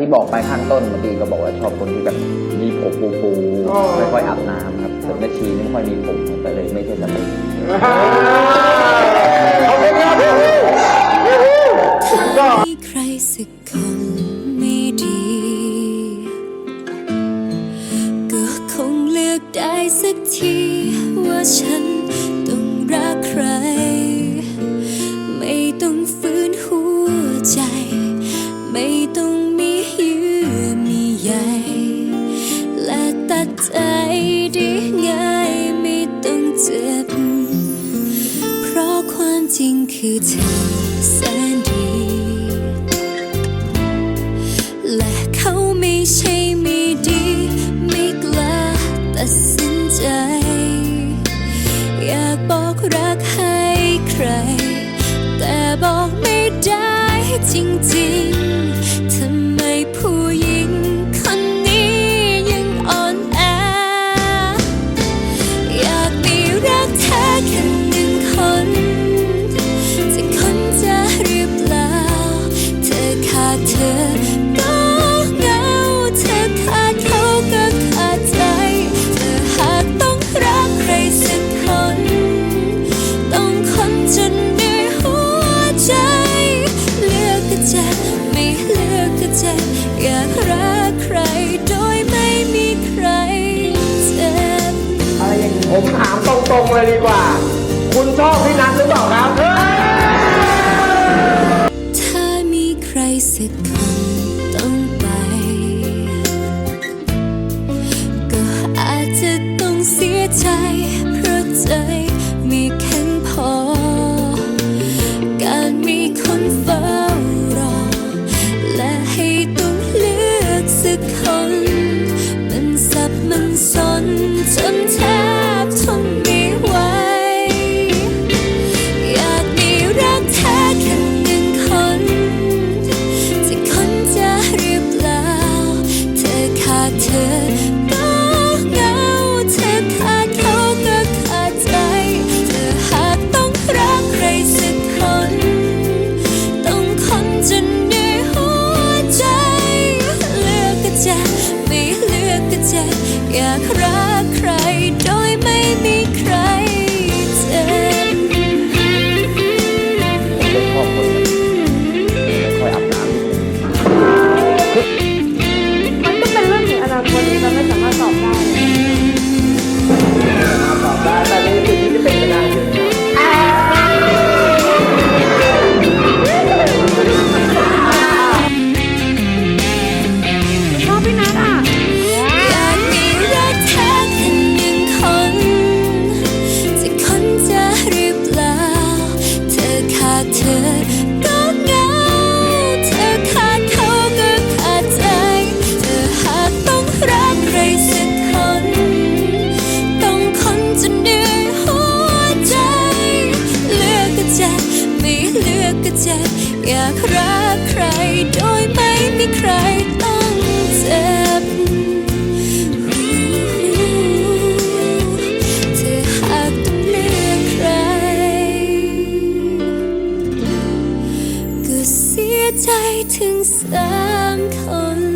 ที่บอกไปข้างต้นเมื่อกี้ก็บอกว่าชอบคนที่แบบมีผมฟูฟูๆอ๋อ ไม่ค่อยอาบน้ำครับส่วนแม่ชีนี่ไม่ค่อยมีผมก็เลยไม่ใช่สเปคเขาเป็นยอดเลยก็มีใครสักคนไม่ดี ก็คงเลือกได้สักทีว่าฉัน คือเธอแสนดี และเขาไม่ใช่ไม่ดี ไม่กล้าตัดสินใจ อยากบอกรักให้ใคร แต่บอกไม่ได้จริงๆทำไมผู้หญิงคนนี้ยังอ่อนแอ อยากมีรักแท้แค่ เธอก็เหงาเธอขาดเขาก็ขาดใจ เธอหากต้องรักใครสักคน ต้องคนจนเหนื่อยหัวใจ เลือกก็จ็บไม่เลือกก็จ็บอยากรักใครโดยไม่มีใครเจ็บ อะไรอย่างนี้ผมถามตรงๆเลยดีกว่า คุณชอบพี่นัทหรือเปล่าครับ สักคำต้องไป ก็อาจจะต้องเสียใจ เพราะใจไม่แข็งพอ การมีคนเฝ้ารอ และให้ต้องเลือกสักค มันก็เป็นเรื่องถึงอนาคตนี้เราไม่สามารถตอบได้ตอบได้แต่ในสิ่งที่จะเป็น อยากรักใครโดยไม่มีใครต้องเจ็บเธอหากต้องเลือกใคร ก็เสียใจถึงสามคน